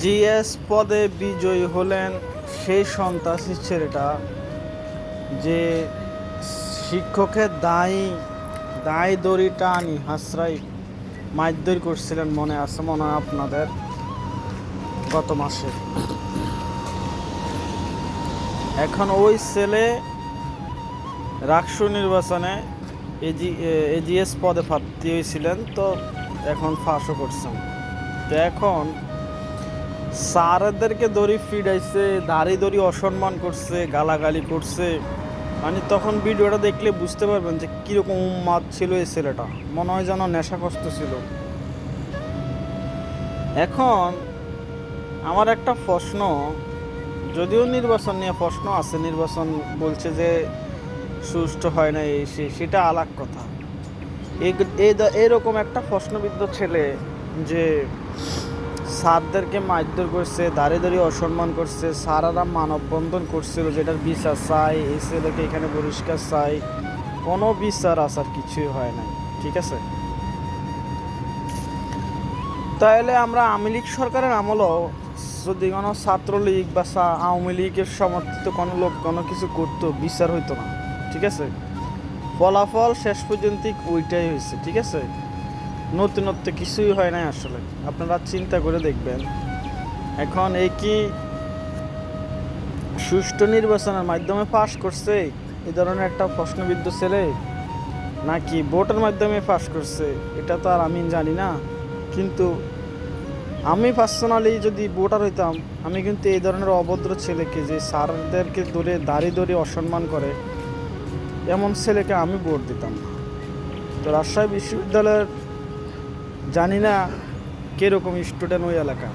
GS পদে বিজয়ী হলেন সেই সন্ত্রাসী ছেলেটা যে শিক্ষকের দায়ী, দায় দড়ি টানি হাসরাই মারধর করছিলেন মনে আছে, মনে হয় আপনাদের গত মাসে। এখন ওই ছেলে রাকসু নির্বাচনে এজি এজিএস পদে প্রার্থী হয়েছিলেন, তো এখন ফাঁসও করছেন। তো এখন স্যারদেরকে দড়ি ফিডাইছে দাড়ি দড়ি অসম্মান করছে, গালাগালি করছে। মানে তখন ভিডিওটা দেখলে বুঝতে পারবেন যে কীরকম উন্মাদ ছিল এই ছেলেটা। মনে হয় যেন নেশাগ্রস্ত ছিল। এখন আমার একটা প্রশ্ন, যদিও নির্বাচন নিয়ে প্রশ্ন আছে, নির্বাচন বলছে যে সুষ্ঠু হয় না এই সেটা আলাক কথা। এরকম একটা প্রশ্নবিদ্ধ ছেলে যে স্যারদেরকে মারধর করছে দাঁড়িয়ে দাঁড়িয়ে অসম্মান করছে স্যারারা মানববন্ধন করছিল যেটার বিচার চাই এই ছেলেকে এখানে পরিষ্কার চাই। কোনো বিচার আসার কিছুই হয় নাই, ঠিক আছে? তাহলে আমরা আওয়ামী লীগ সরকারের আমলও, যদি কোনো ছাত্রলীগ বা আওয়ামী লীগের সমর্থিত কোনো লোক কোনো কিছু করতো, বিচার হইতো না, ঠিক আছে? ফলাফল শেষ পর্যন্ত ওইটাই হয়েছে, ঠিক আছে? নতুনত্ব কিছুই হয় নাই আসলে। আপনারা চিন্তা করে দেখবেন। এখন এই কি সুষ্ঠু নির্বাচনের মাধ্যমে পাশ করছে? এই ধরনের একটা প্রশ্নবিদ্ধ ছেলে? নাকি ভোটের মাধ্যমে পাশ করছে? এটা তো আর আমি জানি না। কিন্তু আমি পার্সোনালি যদি ভোটার হইতাম, আমি কিন্তু এই ধরনের অভদ্র ছেলেকে যে স্যারদেরকে ধরে দাঁড়িয়ে ধরে অসম্মান করে, এমন ছেলেকে আমি ভোট দিতাম না। তো রাজশাহী বিশ্ববিদ্যালয়ের জানি না কীরকম স্টুডেন্ট ওই এলাকা